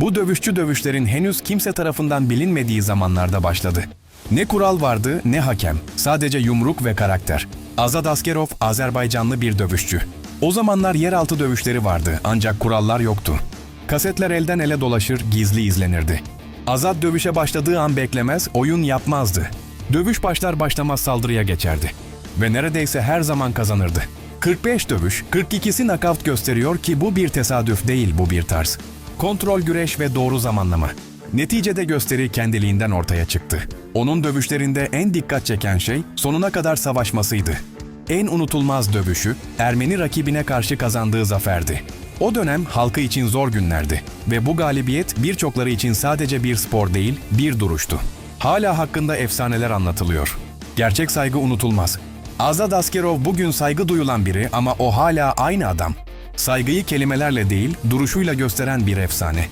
Bu dövüşçü dövüşlerin henüz kimse tarafından bilinmediği zamanlarda başladı. Ne kural vardı ne hakem, sadece yumruk ve karakter. Azad Askerov Azerbaycanlı bir dövüşçü. O zamanlar yeraltı dövüşleri vardı ancak kurallar yoktu. Kasetler elden ele dolaşır, gizli izlenirdi. Azad dövüşe başladığı an beklemez, oyun yapmazdı. Dövüş başlar başlamaz saldırıya geçerdi. Ve neredeyse her zaman kazanırdı. 45 dövüş, 42'si nakavt gösteriyor ki bu bir tesadüf değil bu bir tarz. Kontrol güreş ve doğru zamanlama. Neticede gösteri kendiliğinden ortaya çıktı. Onun dövüşlerinde en dikkat çeken şey sonuna kadar savaşmasıydı. En unutulmaz dövüşü Ermeni rakibine karşı kazandığı zaferdi. O dönem halkı için zor günlerdi ve bu galibiyet birçokları için sadece bir spor değil, bir duruştu. Hala hakkında efsaneler anlatılıyor. Gerçek saygı unutulmaz. Azad Askerov bugün saygı duyulan biri ama o hala aynı adam. Saygıyı kelimelerle değil, duruşuyla gösteren bir efsane.